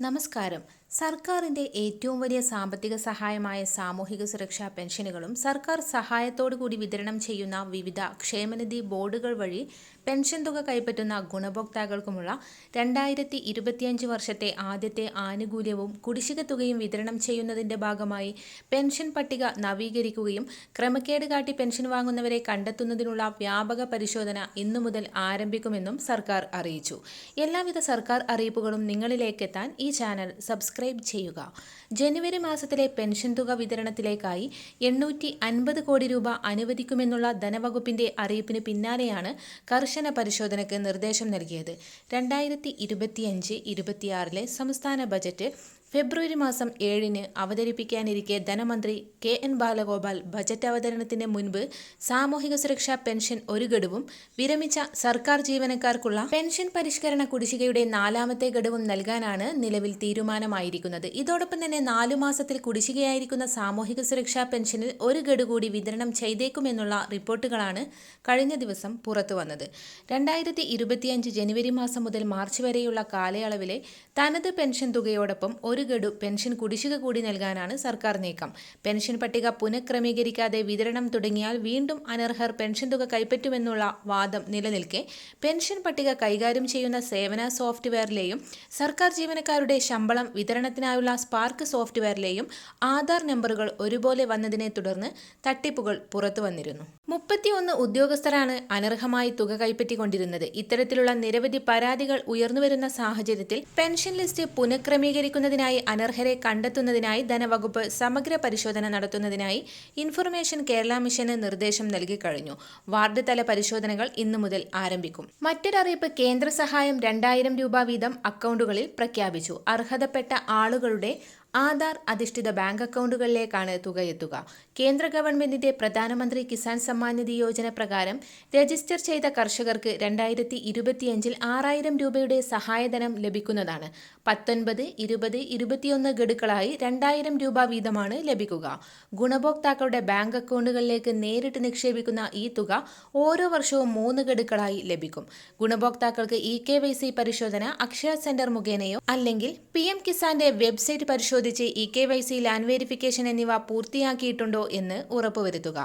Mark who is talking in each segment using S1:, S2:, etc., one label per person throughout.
S1: നമസ്കാരം. സർക്കാരിന്റെ ഏറ്റവും വലിയ സാമ്പത്തിക സഹായമായ സാമൂഹിക സുരക്ഷാ പെൻഷനുകളും സർക്കാർ സഹായത്തോടു കൂടി വിതരണം ചെയ്യുന്ന വിവിധ ക്ഷേമനിധി ബോർഡുകൾ വഴി പെൻഷൻ തുക കൈപ്പറ്റുന്ന ഗുണഭോക്താക്കൾക്കുമുള്ള രണ്ടായിരത്തി ഇരുപത്തിയഞ്ച് വർഷത്തെ ആദ്യത്തെ ആനുകൂല്യവും കുടിശ്ശിക തുകയും വിതരണം ചെയ്യുന്നതിന്റെ ഭാഗമായി പെൻഷൻ പട്ടിക നവീകരിക്കുകയും ക്രമക്കേട് കാട്ടി പെൻഷൻ വാങ്ങുന്നവരെ കണ്ടെത്തുന്നതിനുള്ള വ്യാപക പരിശോധന ഇന്നു മുതൽ ആരംഭിക്കുമെന്നും സർക്കാർ അറിയിച്ചു. എല്ലാവിധ സർക്കാർ അറിയിപ്പുകളും നിങ്ങളിലേക്കെത്താൻ ഈ ചാനൽ സബ്സ്ക്രൈബ് ചെയ്യുക. ജനുവരി മാസത്തിലെ പെൻഷൻ തുക വിതരണത്തിലേക്കായി എണ്ണൂറ്റി അൻപത് കോടി രൂപ അനുവദിക്കുമെന്നുള്ള ധനവകുപ്പിന്റെ അറിയിപ്പിന് പിന്നാലെയാണ് കർശന പരിശോധനയ്ക്ക് നിർദ്ദേശം നൽകിയത്. രണ്ടായിരത്തി ഇരുപത്തിയഞ്ച് ഇരുപത്തിയാറിലെ സംസ്ഥാന ബജറ്റ് ഫെബ്രുവരി മാസം ഏഴിന് അവതരിപ്പിക്കാനിരിക്കെ ധനമന്ത്രി കെ എൻ ബാലഗോപാൽ ബജറ്റ് അവതരണത്തിന് മുൻപ് സാമൂഹിക സുരക്ഷാ പെൻഷൻ ഒരു ഗഡുവും വിരമിച്ച സർക്കാർ ജീവനക്കാർക്കുള്ള പെൻഷൻ പരിഷ്കരണ കുടിശ്ശികയുടെ നാലാമത്തെ ഗഡുവും നൽകാനാണ് നിലവിൽ തീരുമാനമായിരിക്കുന്നത്. ഇതോടൊപ്പം തന്നെ നാലു മാസത്തിൽ കുടിശ്ശികയായിരിക്കുന്ന സാമൂഹിക സുരക്ഷാ പെൻഷനിൽ ഒരു ഗഡു കൂടി വിതരണം ചെയ്തേക്കുമെന്നുള്ള റിപ്പോർട്ടുകളാണ് കഴിഞ്ഞ ദിവസം പുറത്തു വന്നത് രണ്ടായിരത്തി ഇരുപത്തിയഞ്ച് ജനുവരി മാസം മുതൽ മാർച്ച് വരെയുള്ള കാലയളവിലെ തനത് പെൻഷൻ തുകയോടൊപ്പം ഒരു ഗഡു പെൻഷൻ കുടിശ്ശിക കൂടി നൽകാനാണ് സർക്കാർ നീക്കം. പെൻഷൻ പട്ടിക പുനഃക്രമീകരിക്കാതെ വിതരണം തുടങ്ങിയാൽ വീണ്ടും അനർഹർ പെൻഷൻ തുക കൈപ്പറ്റുമെന്നുള്ള വാദം നിലനിൽക്കെ പെൻഷൻ പട്ടിക കൈകാര്യം ചെയ്യുന്ന സേവന സോഫ്റ്റ്വെയറിലെയും സർക്കാർ ജീവനക്കാരുടെ ശമ്പളം വിതരണത്തിനായുള്ള സ്പാർക്ക് സോഫ്റ്റ്വെയറിലെയും ആധാർ നമ്പറുകൾ ഒരുപോലെ വന്നതിനെ തുടർന്ന് തട്ടിപ്പുകൾ പുറത്തു വന്നിരുന്നു. മുപ്പത്തിയൊന്ന് ഉദ്യോഗസ്ഥരാണ് അനർഹമായി തുക കൈപ്പറ്റിക്കൊണ്ടിരുന്നത്. ഇത്തരത്തിലുള്ള നിരവധി പരാതികൾ ഉയർന്നുവരുന്ന സാഹചര്യത്തിൽ പെൻഷൻ ലിസ്റ്റ് പുനഃക്രമീകരിക്കുന്നതിനായി അനർഹരെ കണ്ടെത്തുന്നതിനായി ധനവകുപ്പ് സമഗ്ര പരിശോധന നടത്തുന്നതിനായി ഇൻഫർമേഷൻ കേരള മിഷന് നിർദ്ദേശം നൽകിക്കഴിഞ്ഞു വാർഡ് തല പരിശോധനകൾ ഇന്നു മുതൽ ആരംഭിക്കും. മറ്റൊരറിയിപ്പ് കേന്ദ്ര സഹായം രണ്ടായിരം രൂപ വീതം അക്കൗണ്ടുകളിൽ പ്രഖ്യാപിച്ചു. അർഹതപ്പെട്ട ആളുകളുടെ ആധാർ അധിഷ്ഠിത ബാങ്ക് അക്കൗണ്ടുകളിലേക്കാണ് തുക എത്തുക കേന്ദ്ര ഗവൺമെന്റിന്റെ പ്രധാനമന്ത്രി കിസാൻ സമ്മാൻ നിധി യോജന പ്രകാരം രജിസ്റ്റർ ചെയ്ത കർഷകർക്ക് രണ്ടായിരത്തി ഇരുപത്തിയഞ്ചിൽ ആറായിരം രൂപയുടെ സഹായധനം ലഭിക്കുന്നതാണ്. പത്തൊൻപത് ഇരുപത് ഇരുപത്തിയൊന്ന് ഗഡുക്കളായി രണ്ടായിരം രൂപ വീതമാണ് ലഭിക്കുക. ഗുണഭോക്താക്കളുടെ ബാങ്ക് അക്കൗണ്ടുകളിലേക്ക് നേരിട്ട് നിക്ഷേപിക്കുന്ന ഈ തുക ഓരോ വർഷവും മൂന്ന് ഗഡുക്കളായി ലഭിക്കും. ഗുണഭോക്താക്കൾക്ക് ഇ കെ വൈ സി പരിശോധന അക്ഷയ സെന്റർ മുഖേനയോ അല്ലെങ്കിൽ പി എം കിസാന്റെ വെബ്സൈറ്റ് പരിശോധിച്ച് E K Y C land verification എന്നിവ പൂർത്തിയാക്കിയിട്ടുണ്ടോ എന്ന് ഉറപ്പുവരുത്തുക.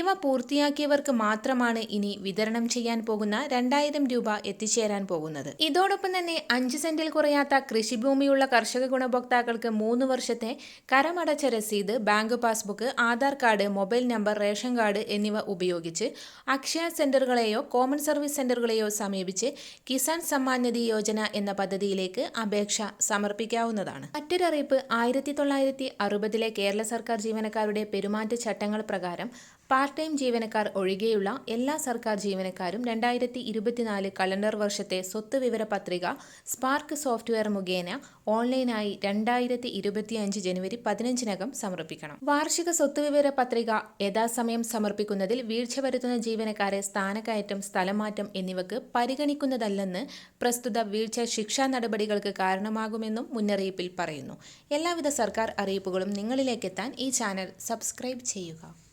S1: ഇവ പൂർത്തിയാക്കിയവർക്ക് മാത്രമാണ് ഇനി വിതരണം ചെയ്യാൻ പോകുന്ന രണ്ടായിരം രൂപ എത്തിച്ചേരാൻ പോകുന്നത്. ഇതോടൊപ്പം തന്നെ അഞ്ച് സെന്റിൽ കുറയാത്ത കൃഷിഭൂമിയുള്ള കർഷക ഗുണഭോക്താക്കൾക്ക് മൂന്ന് വർഷത്തെ കരമടച്ച രസീത് bank passbook Aadhaar card mobile number ration card എന്നിവ ഉപയോഗിച്ച് അക്ഷയ സെന്ററുകളെയോ കോമൺ സർവീസ് സെന്ററുകളെയോ സമീപിച്ച് കിസാൻ സമ്മാൻ നിധി യോജന എന്ന പദ്ധതിയിലേക്ക് അപേക്ഷ സമർപ്പിക്കാവുന്നതാണ്. മറ്റൊരറിയിപ്പ് ആയിരത്തി തൊള്ളായിരത്തി അറുപതിലെ കേരള സർക്കാർ ജീവനക്കാരുടെ പെരുമാറ്റച്ചട്ടങ്ങൾ പ്രകാരം പാർട്ട് ടൈം ജീവനക്കാർ ഒഴികെയുള്ള എല്ലാ സർക്കാർ ജീവനക്കാരും രണ്ടായിരത്തി ഇരുപത്തിനാല് കലണ്ടർ വർഷത്തെ സ്വത്ത് വിവര പത്രിക സ്പാർക്ക് സോഫ്റ്റ്വെയർ മുഖേന ഓൺലൈനായി രണ്ടായിരത്തി ഇരുപത്തിയഞ്ച് ജനുവരി പതിനഞ്ചിനകം സമർപ്പിക്കണം. വാർഷിക സ്വത്ത് വിവര പത്രിക യഥാസമയം സമർപ്പിക്കുന്നതിൽ വീഴ്ച വരുത്തുന്ന ജീവനക്കാരെ സ്ഥാനക്കയറ്റം സ്ഥലമാറ്റം എന്നിവക്ക് പരിഗണിക്കുന്നതല്ലെന്ന് പ്രസ്തുത വീഴ്ച ശിക്ഷാ നടപടികൾക്ക് കാരണമാകുമെന്നും മുന്നറിയിപ്പിൽ പറയുന്നു. എല്ലാവിധ സർക്കാർ അറിയിപ്പുകളും നിങ്ങളിലേക്കെത്താൻ ഈ ചാനൽ സബ്സ്ക്രൈബ് ചെയ്യുക.